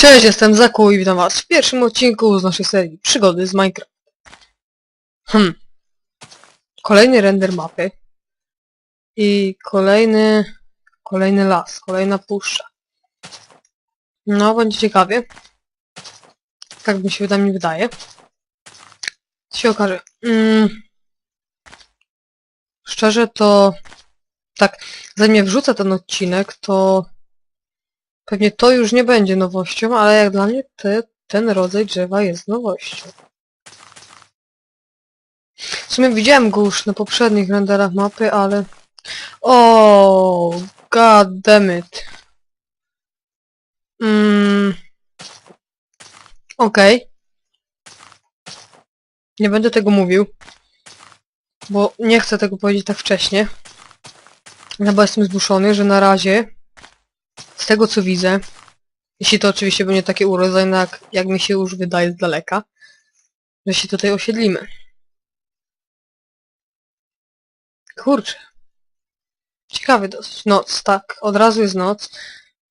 Cześć, jestem Zaku i witam was w pierwszym odcinku z naszej serii Przygody z Minecraft. Hmm. Kolejny render mapy. I kolejny... Kolejny las, kolejna puszcza. No, będzie ciekawie. Tak mi się mi wydaje. Co się okaże. Mm. Szczerze to... Tak, zanim wrzucę ten odcinek, to Pewnie to już nie będzie nowością, ale jak dla mnie te, ten rodzaj drzewa jest nowością. W sumie widziałem go już na poprzednich renderach mapy, ale... O, god damn it. Mm. Okej. Okay. Nie będę tego mówił. Bo nie chcę tego powiedzieć tak wcześnie. No bo jestem zbuszony, że na razie z tego co widzę, jeśli to oczywiście będzie takie urodzone, jak, jak mi się już wydaje z daleka, że się tutaj osiedlimy. Kurczę. Ciekawy dosyć. Noc, tak. Od razu jest noc.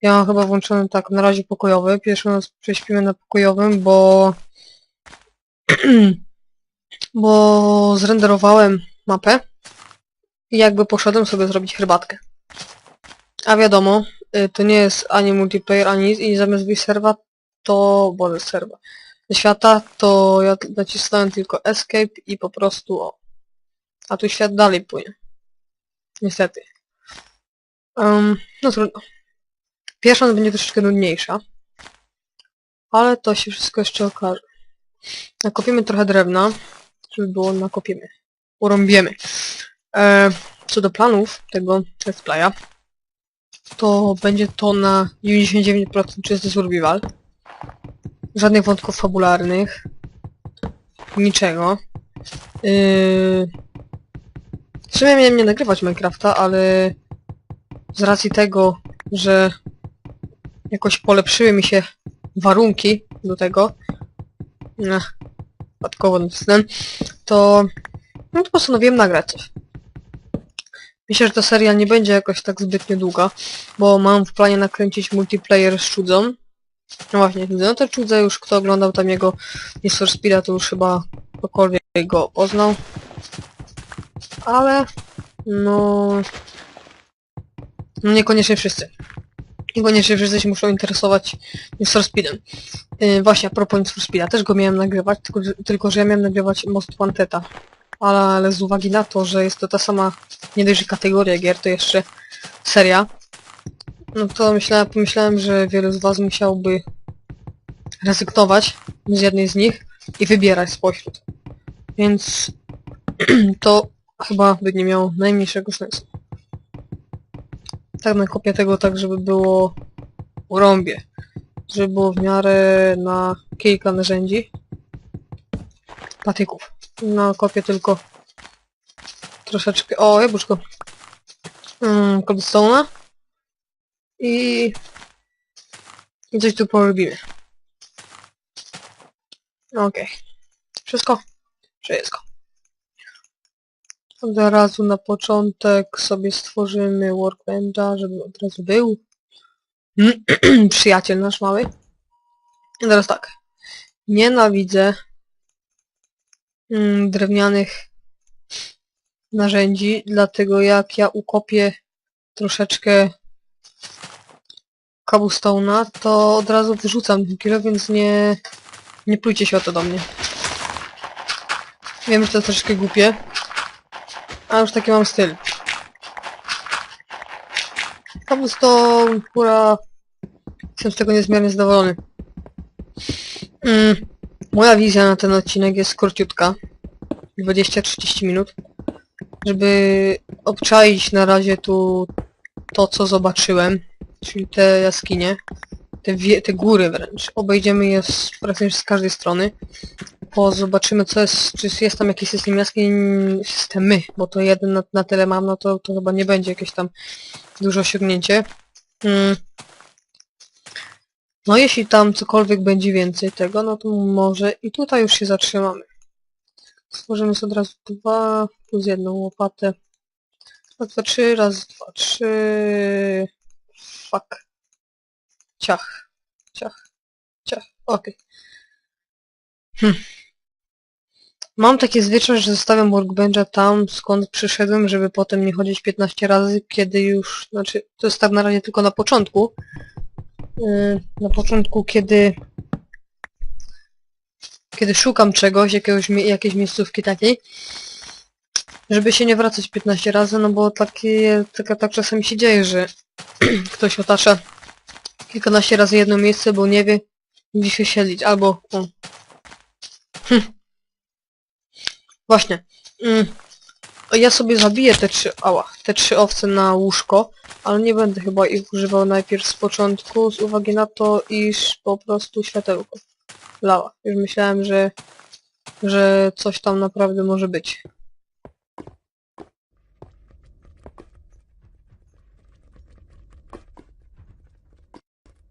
Ja mam chyba włączony tak na razie pokojowy. Pierwszą noc prześpimy na pokojowym, bo... bo zrenderowałem mapę i jakby poszedłem sobie zrobić herbatkę. A wiadomo, to nie jest ani multiplayer, ani nic i zamiast wyjść serwa, to... Boże, serwa. Świata, to ja nacisnąłem tylko escape i po prostu o. A tu świat dalej płynie. Niestety. Um, no trudno. Pierwsza będzie troszeczkę nudniejsza. Ale to się wszystko jeszcze okaże. Nakopiemy trochę drewna, żeby było nakopiemy. Urąbiemy. E, co do planów tego let's playa, to będzie to na 99% czysty survival. Żadnych wątków fabularnych. Niczego. Yy... W sumie miałem nie nagrywać Minecrafta, ale z racji tego, że jakoś polepszyły mi się warunki do tego, Ech, przypadkowo nacisnąłem, to, no to postanowiłem nagrać coś. Myślę, że ta seria nie będzie jakoś tak zbytnio długa, bo mam w planie nakręcić multiplayer z Czudzą. No właśnie, no to Czudze już kto oglądał tam jego Need for Speeda, to już chyba ktokolwiek go poznał. Ale, no... no niekoniecznie wszyscy. Niekoniecznie wszyscy się muszą interesować Need for Speedem. Yy, właśnie, a propos Need for Speeda, też go miałem nagrywać, tylko, tylko że ja miałem nagrywać Most Wanted'a ale, z uwagi na to, że jest to ta sama nie dość, że kategoria gier, to jeszcze seria, no to myślałem, pomyślałem, że wielu z was musiałby rezygnować z jednej z nich i wybierać spośród. Więc to chyba by nie miało najmniejszego sensu. Tak nakopię tego tak, żeby było urąbie. Żeby było w miarę na kilka narzędzi. Patyków. No, kopię tylko troszeczkę... O, jabłuszko. Mm, cobblestone'a. I... I coś tu porobimy. Okej. Okay. Wszystko? Wszystko. Od razu na początek sobie stworzymy workbencha, żeby od razu był. Przyjaciel nasz mały. I teraz tak. Nienawidzę drewnianych narzędzi, dlatego jak ja ukopię troszeczkę cobblestone'a, to od razu wyrzucam kilo, więc nie, nie plujcie się o to do mnie. Wiem, że to troszeczkę głupie, a już taki mam styl. Cobblestone, pura... Jestem z tego niezmiernie zadowolony. Mm. Moja wizja na ten odcinek jest króciutka. 20-30 minut. Żeby obczaić na razie tu to, co zobaczyłem. Czyli te jaskinie. Te, te góry wręcz. Obejdziemy je z, praktycznie z każdej strony. Po zobaczymy co jest, czy jest tam jakiś system jaskiń, systemy, bo to jeden na, na tyle mam, no to, to chyba nie będzie jakieś tam duże osiągnięcie. Mm. No jeśli tam cokolwiek będzie więcej tego, no to może i tutaj już się zatrzymamy. Stworzymy sobie od razu dwa plus jedną łopatę. Raz, dwa, trzy, raz, dwa, trzy... Fuck. Ciach. Ciach. Cia, okej. Hm. Mam takie zwyczaj, że zostawiam workbencha tam, skąd przyszedłem, żeby potem nie chodzić 15 razy, kiedy już, znaczy, to jest tak na razie tylko na początku. Na początku, kiedy kiedy szukam czegoś, jakiegoś, jakiejś miejscówki takiej, żeby się nie wracać 15 razy, no bo takie, taka, tak czasami się dzieje, że ktoś otacza kilkanaście razy jedno miejsce, bo nie wie, gdzie się siedlić, albo... Hm. Właśnie. Mm. Ja sobie zabiję te trzy, ała, te trzy owce na łóżko, ale nie będę chyba ich używał najpierw z początku, z uwagi na to, iż po prostu światełko lała. Już myślałem, że, że coś tam naprawdę może być.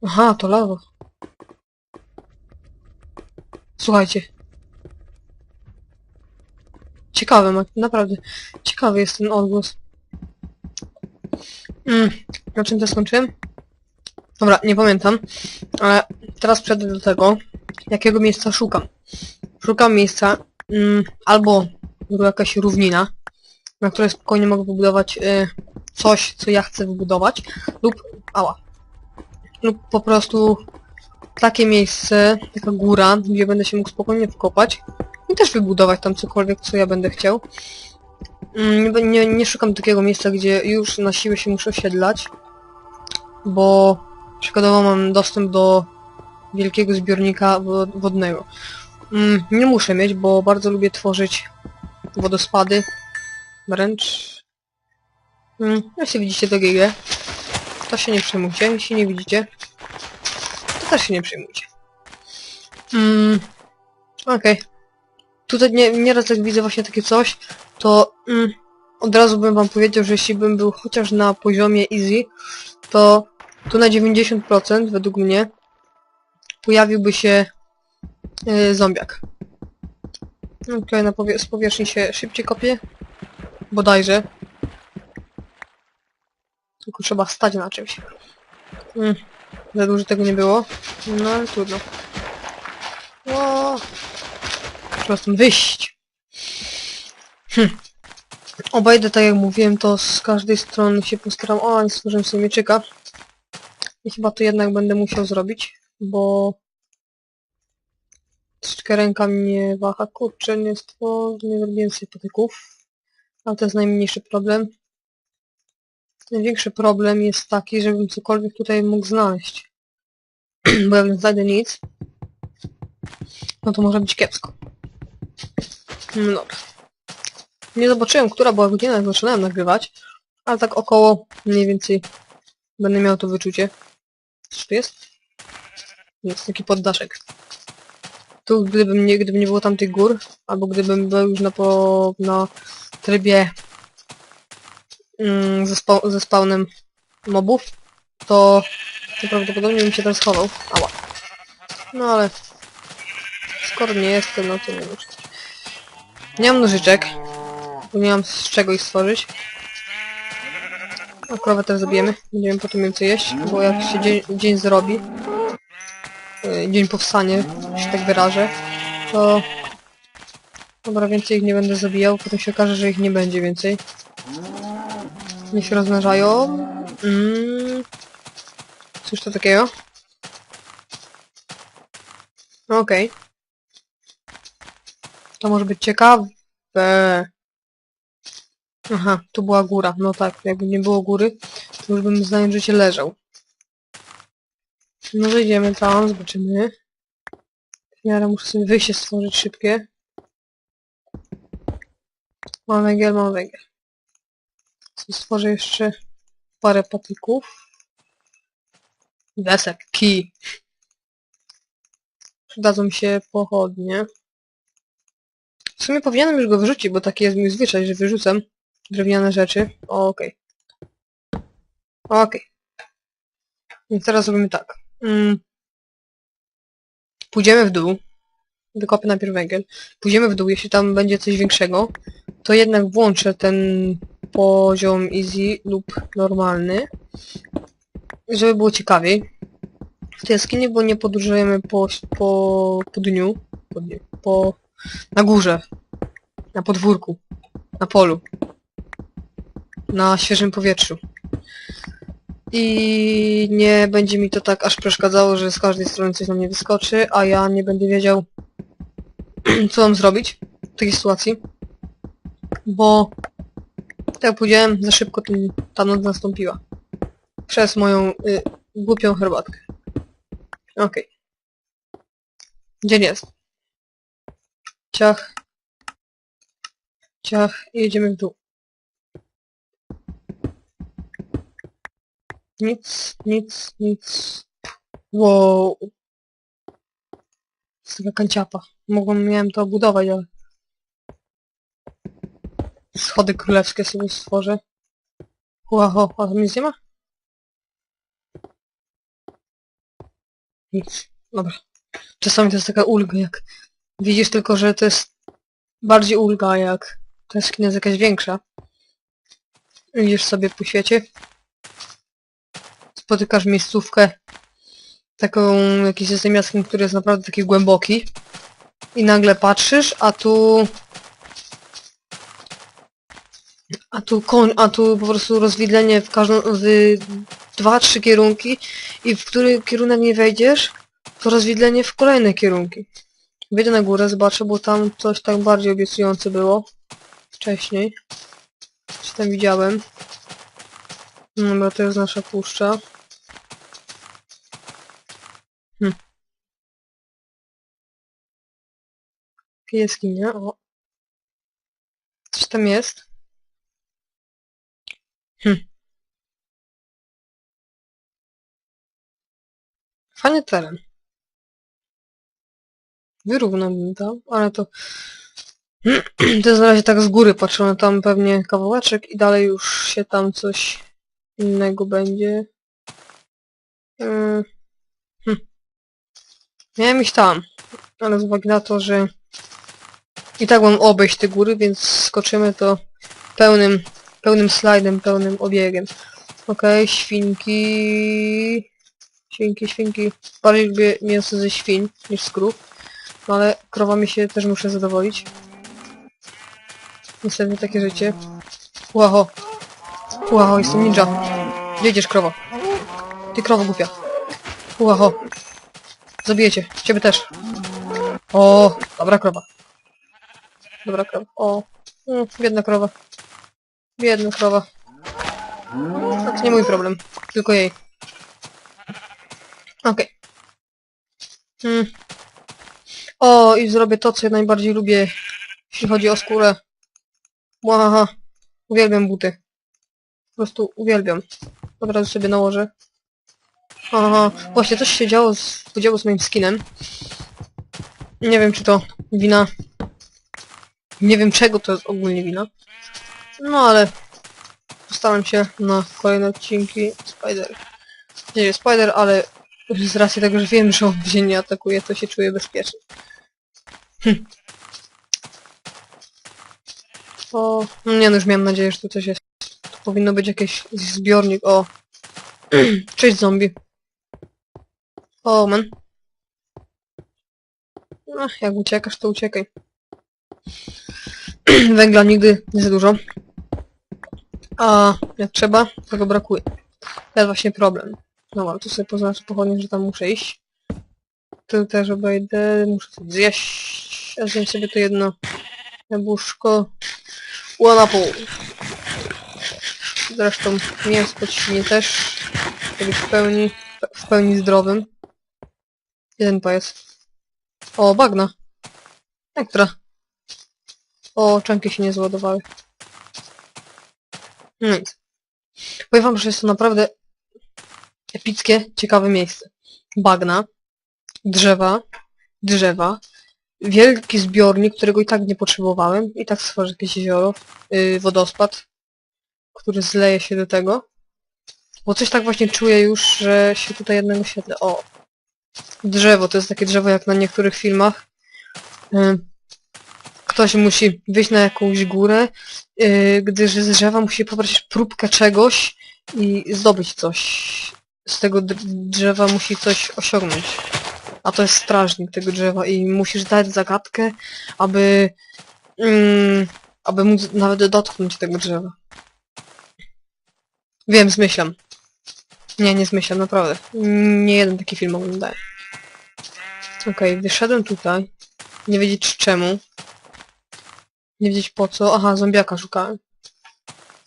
Aha, to lawa. Słuchajcie. Ciekawy, naprawdę. Ciekawy jest ten odgłos. Mm, na czym to skończyłem? Dobra, nie pamiętam. Ale teraz przejdę do tego, jakiego miejsca szukam. Szukam miejsca mm, albo jakaś równina, na której spokojnie mogę wybudować y, coś, co ja chcę wybudować, lub ała. Lub po prostu takie miejsce, taka góra, gdzie będę się mógł spokojnie wkopać i też wybudować tam cokolwiek, co ja będę chciał. Mm, Nie, be- nie, nie szukam takiego miejsca, gdzie już na siłę się muszę osiedlać, bo przykładowo mam dostęp do wielkiego zbiornika wo- wodnego. Mm, nie muszę mieć, bo bardzo lubię tworzyć wodospady. Wręcz... Mm, jeśli widzicie to GG, to się nie przejmujcie. Jeśli nie widzicie, to też się nie przejmujcie. Mm, Okej. Tutaj nie, nieraz jak widzę właśnie takie coś, to mm, od razu bym wam powiedział, że jeśli bym był chociaż na poziomie easy, to tu na 90% według mnie pojawiłby się yy, zombiak. No, Tutaj na powie z powierzchni się szybciej kopie. Bodajże. Tylko trzeba stać na czymś. Mm, za dużo tego nie było. No ale trudno. O, stąd wyjść. Hm. Obejdę, tak jak mówiłem, to z każdej strony się postaram... O, nie stworzyłem sobie mieczyka. I chyba to jednak będę musiał zrobić, bo... Troszeczkę ręka mnie waha. Kurczę, nie stworzę, nie zrobiłem sobie patyków. Ale to jest najmniejszy problem. Największy problem jest taki, żebym cokolwiek tutaj mógł znaleźć. bo jak nie znajdę nic, no to może być kiepsko. No dobra. Nie zobaczyłem, która była godzina, jak zaczynałem nagrywać, ale tak około mniej więcej będę miał to wyczucie. Coś tu jest? Jest taki poddaszek. Tu gdybym nie, gdyby nie było tamtych gór, albo gdybym był już na, po, na trybie mm, ze, spa, ze spawnem mobów, to, to prawdopodobnie bym się tam schował. Ała. No ale skoro nie jestem, no to nie wiem. Nie mam nożyczek, bo nie mam z czego ich stworzyć. A krowę też zabijemy. Będziemy potem co jeść, bo jak się dzień, dzień zrobi, yy, dzień powstanie, się tak wyrażę, to... Dobra, więcej ich nie będę zabijał, potem się okaże, że ich nie będzie więcej. Niech się rozmnażają. Mm. Cóż to takiego? Okej. To może być ciekawe. Aha, tu była góra. No tak, jakby nie było góry, to już bym zdaniem życie leżał. No zejdziemy tam, zobaczymy. W miarę muszę sobie wyjście stworzyć szybkie. Mam węgiel, mam węgiel. Stworzę jeszcze parę patyków. Desek, kij. Przydadzą mi się pochodnie. W sumie powinienem już go wyrzucić, bo taki jest mój zwyczaj, że wyrzucam drewniane rzeczy. Okej. Okej. Więc teraz zrobimy tak. Mm. Pójdziemy w dół. Wykopię najpierw węgiel. Pójdziemy w dół, jeśli tam będzie coś większego, to jednak włączę ten poziom easy lub normalny, żeby było ciekawiej. w tej jaskini, bo nie podróżujemy po, po, po dniu, po, dniu, po na górze, na podwórku, na polu, na świeżym powietrzu. I nie będzie mi to tak aż przeszkadzało, że z każdej strony coś na mnie wyskoczy, a ja nie będę wiedział, co mam zrobić w takiej sytuacji. Bo, tak jak powiedziałem, za szybko ten, ta noc nastąpiła. Przez moją y, głupią herbatkę. Okej. Dzień jest. Ciach. Ciach. I jedziemy w dół. Nic, nic, nic. Wow. Jest taka kanciapa. Mogłem, miałem to budować, ale... Schody królewskie sobie stworzę. Łaho, a tam nic nie ma? Nic. Dobra. Czasami to jest taka ulga, jak widzisz tylko, że to jest bardziej ulga, jak ta jaskinia jest jakaś większa. Idziesz sobie po świecie. Spotykasz miejscówkę taką, jakiś system jaskiń, który jest naprawdę taki głęboki. I nagle patrzysz, a tu... A tu koń, a tu po prostu rozwidlenie w każdą, w dwa, trzy kierunki i w który kierunek nie wejdziesz, to rozwidlenie w kolejne kierunki. Wejdę na górę, zobaczę, bo tam coś tak bardziej obiecujące było wcześniej. Coś tam widziałem. Dobra, to jest nasza puszcza. Hm. Jaskinia, o. Coś tam jest. Hm. Fajny teren. Wyrównałbym to, ale to... to jest na razie tak z góry patrzone, tam pewnie kawałeczek i dalej już się tam coś innego będzie. Yy, hm. Miałem iść tam, ale z uwagi na to, że i tak mam obejść te góry, więc skoczymy to pełnym, pełnym slajdem, pełnym obiegiem. Okej, okay, świnki... Świnki, świnki. Bardziej lubię mięso ze świń niż z krów. No ale krowami się też muszę zadowolić. Niestety takie życie. Łaho. Łaho, jestem ninja. Gdzie idziesz? Ty krowo głupia. Łaho. Zabijecie. Ciebie też. O, dobra krowa. Dobra krowa. O, mm, biedna krowa. Biedna krowa. To nie mój problem. Tylko jej. Okej. Okay. Hmm. O, i zrobię to, co ja najbardziej lubię, jeśli chodzi o skórę. Łahaha. Uwielbiam buty. Po prostu uwielbiam. Od razu sobie nałożę. Aha, właśnie coś się działo z, działo z moim skinem. Nie wiem, czy to wina... Nie wiem, czego to jest ogólnie wina. No, ale... Postaram się na kolejne odcinki Spider. Nie Spider, ale z racji tego, że wiem, że on mnie nie atakuje, to się czuję bezpiecznie. Hm. O, no nie no, już miałem nadzieję, że tu coś jest. To powinno być jakiś zbiornik, o. Cześć zombie. O, man. No, jak uciekasz, to uciekaj. Węgla nigdy nie za dużo. A jak trzeba, tego brakuje. To jest właśnie problem. No ale tu sobie poznaczę pochodnie, że tam muszę iść. Tu też obejdę, muszę sobie zjeść. Ja zjem sobie to jedno jabłuszko. Na pół. Zresztą mięsko świnie też. Żeby w pełni, w pełni zdrowym. Jeden jest. O, bagna. Ekstra. O, czanki się nie zładowały. No nic. Powiem wam, że jest to naprawdę epickie, ciekawe miejsce. Bagna, drzewa, drzewa, wielki zbiornik, którego i tak nie potrzebowałem. I tak stworzę jakieś jezioro, yy, wodospad, który zleje się do tego. Bo coś tak właśnie czuję już, że się tutaj jednego świetle... O! Drzewo, to jest takie drzewo jak na niektórych filmach. Yy, ktoś musi wyjść na jakąś górę, yy, gdyż z drzewa musi pobrać próbkę czegoś i zdobyć coś z tego dr- drzewa musi coś osiągnąć. A to jest strażnik tego drzewa i musisz dać zagadkę, aby... Mm, aby móc nawet dotknąć tego drzewa. Wiem, zmyślam. Nie, nie zmyślam, naprawdę. Nie jeden taki film oglądałem. Okej, wyszedłem tutaj. Nie wiedzieć czemu. Nie wiedzieć po co. Aha, zombiaka szukałem.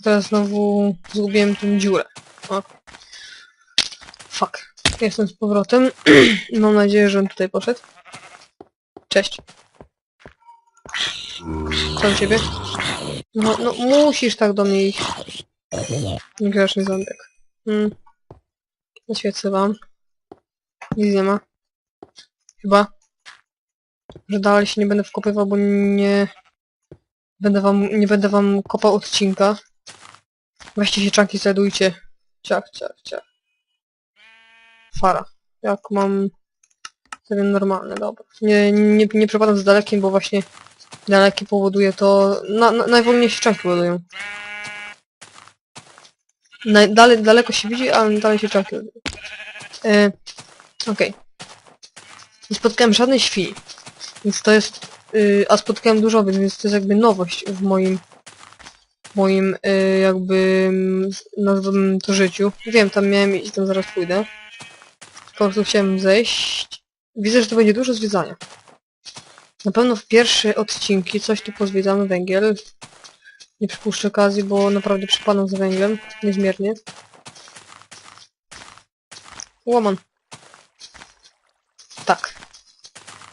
Teraz znowu zgubiłem tę dziurę. Fuck. Jestem z powrotem. Mam nadzieję, że on tutaj poszedł. Cześć. Co u ciebie? No, no musisz tak do mnie iść. Grzeszny ząbek. Hmm. Zaświecę wam. Nic nie ma. Chyba. Że dalej się nie będę wkopywał, bo nie... Będę wam, nie będę wam kopał odcinka. Weźcie się czanki, zjadujcie. Ciach, ciach, ciach. Fara. Jak mam... Teren normalny, dobra. Nie, nie, nie przepadam z dalekim, bo właśnie dalekie powoduje to... Na, na, najwolniejsze czanki ładują. Naj, dalej, daleko się widzi, ale dalej się czanki ładują. E, Okej. Nie spotkałem żadnej świni. Więc to jest... y, a spotkałem dużo więc to jest jakby nowość w moim... moim y, jakby... mm, nazwę to życiu. Wiem, tam miałem iść, tam zaraz pójdę. Po prostu chciałem zejść. Widzę, że to będzie dużo zwiedzania. Na pewno w pierwsze odcinki coś tu pozwiedzamy węgiel. Nie przypuszczę okazji, bo naprawdę przypadam za węglem. Niezmiernie. Łoman. Tak.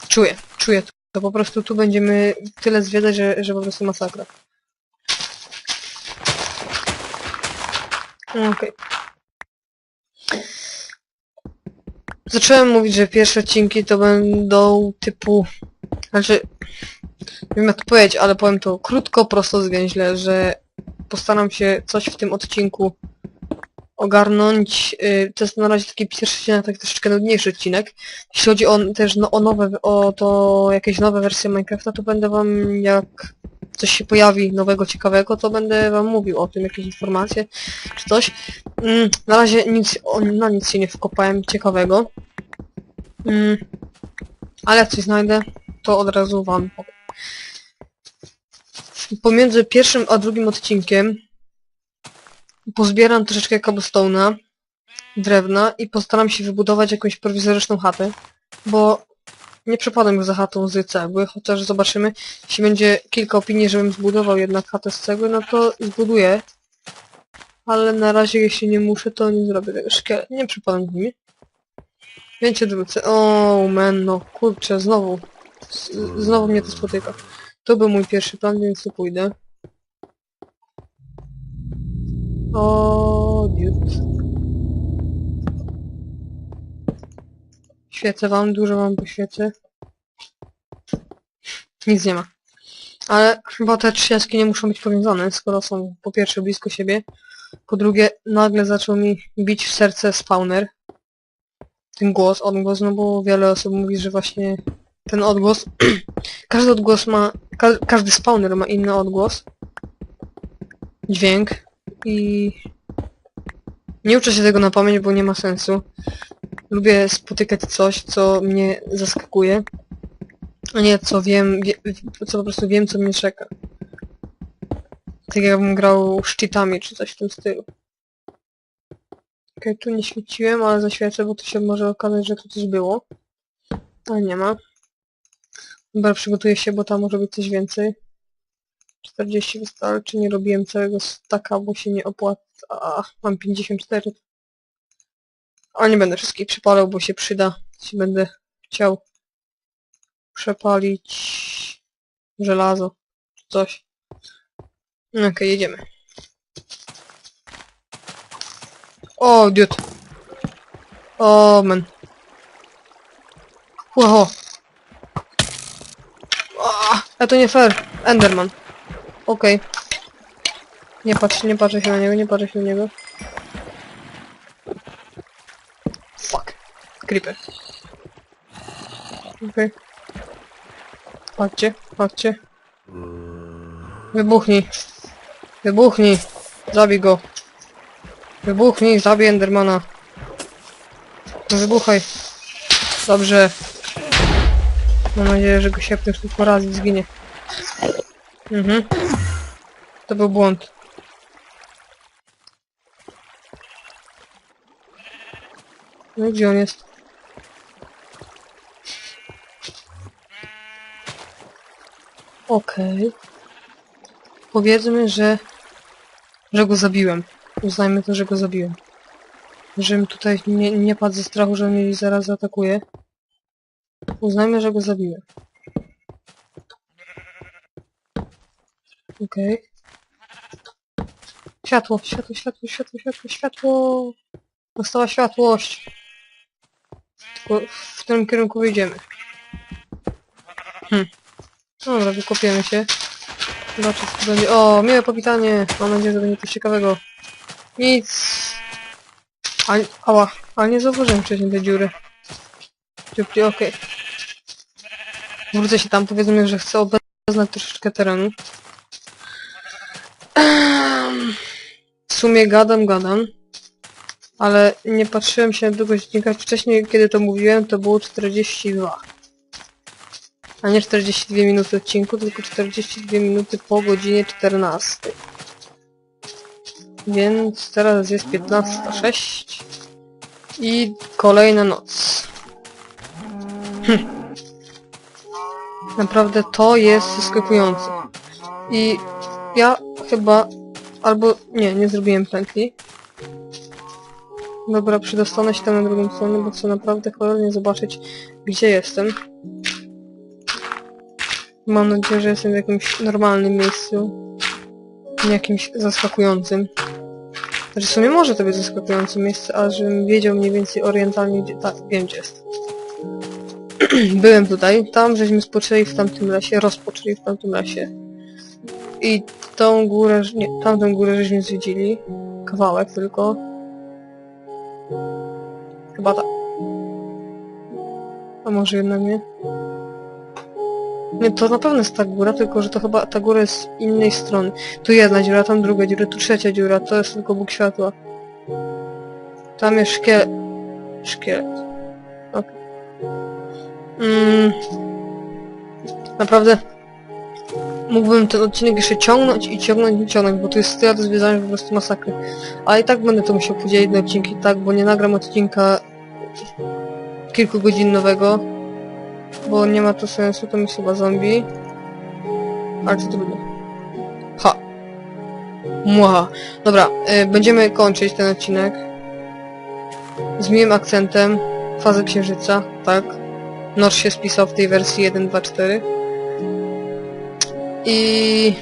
Czuję, czuję to. Po prostu tu będziemy tyle zwiedzać, że, że po prostu masakra. Okej. Zacząłem mówić, że pierwsze odcinki to będą typu... Znaczy... Nie wiem jak to powiedzieć, ale powiem to krótko, prosto, zwięźle, że postaram się coś w tym odcinku ogarnąć. Yy, To jest na razie taki pierwszy odcinek, taki troszeczkę nudniejszy odcinek. Jeśli chodzi o też no, o nowe, o to jakieś nowe wersje Minecrafta, to będę wam jak coś się pojawi nowego, ciekawego, to będę wam mówił o tym, jakieś informacje czy coś. Mm, na razie nic, na nic się nie wkopałem ciekawego. Mm, ale jak coś znajdę, to od razu wam. Pomiędzy pierwszym a drugim odcinkiem pozbieram troszeczkę cobblestone'a, drewna i postaram się wybudować jakąś prowizoryczną chatę, bo nie przepadam za chatą z cegły, chociaż zobaczymy, jeśli będzie kilka opinii, żebym zbudował jednak chatę z cegły, no to zbuduję. Ale na razie, jeśli nie muszę, to nie zrobię tego. Nie przepadam z nimi. Się wrócę. O, man, no kurczę, znowu. Z, znowu mnie to spotyka. To był mój pierwszy plan, więc tu pójdę. O. Świecę wam, dużo wam poświecę. Nic nie ma. Ale chyba te trzy jaskinie muszą być powiązane, skoro są po pierwsze blisko siebie. Po drugie, nagle zaczął mi bić w serce spawner. Ten głos, odgłos, no bo wiele osób mówi, że właśnie ten odgłos... każdy odgłos ma... Ka każdy spawner ma inny odgłos. Dźwięk. I... Nie uczę się tego na pamięć, bo nie ma sensu. Lubię spotykać coś, co mnie zaskakuje. A nie, co wiem, wie, co po prostu wiem, co mnie czeka. Tak jakbym grał szczytami, czy coś w tym stylu. Okej, tu nie świeciłem, ale zaświecę, bo to się może okazać, że tu coś było. Ale nie ma. Dobra, przygotuję się, bo tam może być coś więcej. 40 wystarczy, nie robiłem całego staka, bo się nie opłaca. A, mam 54. Ale nie będę wszystkich przypalał, bo się przyda. Jeśli będę chciał przepalić żelazo, coś. Okej, jedziemy. O, diod. O, man. Wow. A to nie fair. Enderman. Okej. Nie patrz, nie patrzę się na niego, nie patrzę się na niego. Fuck. Creeper. Okej. Chodźcie, chodźcie. Wybuchnij. Wybuchnij. Zabij go. Wybuchnij, zabij Endermana. No wybuchaj. Dobrze. Mam nadzieję, że go siepniesz tylko raz i zginie. Mhm. To był błąd. No gdzie on jest? Okej. Powiedzmy, że... że go zabiłem. Uznajmy to, że go zabiłem. Żebym tutaj nie, nie padł ze strachu, że mnie zaraz zaatakuje. Uznajmy, że go zabiłem. Okej. Światło, światło, światło, światło, światło, światło! Dostała światłość. Tylko w którym kierunku wyjdziemy? Hm. Dobra, wykopiemy się. Zobaczę, co będzie. O, miłe powitanie! Mam nadzieję, że będzie coś ciekawego. Nic. A, ała, ale nie zauważyłem wcześniej tej dziury. Dziupli, okej. Wrócę się tam, powiedzmy, że chcę obeznać troszeczkę terenu. Ehm, W sumie gadam, gadam. Ale nie patrzyłem się na długość dźwięka. Wcześniej, kiedy to mówiłem, to było 42. A nie 42 minuty odcinku, tylko 42 minuty po godzinie 14. Więc teraz jest 15.06 i kolejna noc. Hm. Naprawdę to jest zaskakujące. I ja chyba albo nie, nie zrobiłem pętli. Dobra, przedostanę się tam na drugą stronę, bo chcę naprawdę cholernie zobaczyć, gdzie jestem. Mam nadzieję, że jestem w jakimś normalnym miejscu. Nie jakimś zaskakującym. Znaczy w sumie może to być zaskakujące miejsce, ale żebym wiedział mniej więcej orientalnie gdzie... Tak, wiem gdzie jest. Byłem tutaj, tam żeśmy spoczęli w tamtym lesie, rozpoczęli w tamtym lesie. I tą górę, nie, tamtą górę żeśmy zwiedzili. Kawałek tylko. Chyba tak. A może jednak nie? Nie, to na pewno jest ta góra, tylko że to chyba ta góra jest z innej strony. Tu jedna dziura, tam druga dziura, tu trzecia dziura, to jest tylko Bóg światła. Tam jest szkielet. Szkielet. Okej. Mm. Naprawdę mógłbym ten odcinek jeszcze ciągnąć i ciągnąć i ciągnąć, bo to jest tyle że po prostu masakry. Ale i tak będę to musiał podzielić na odcinki, tak, bo nie nagram odcinka kilkugodzinowego, bo nie ma to sensu, to jest chyba zombie. Ale to trudno. Ha. Mła. Dobra, y, będziemy kończyć ten odcinek. Z miłym akcentem. Fazę księżyca, tak. Noż się spisał w tej wersji 1.2.4. I...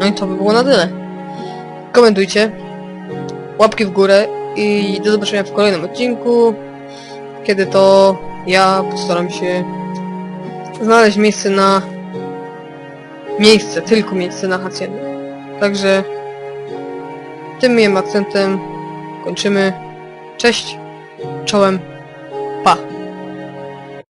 No i to by było na tyle. Komentujcie. Łapki w górę i do zobaczenia w kolejnym odcinku. Kiedy to ja postaram się znaleźć miejsce na... Miejsce, tylko miejsce na haciendę. Także tym miłym akcentem kończymy. Cześć, czołem.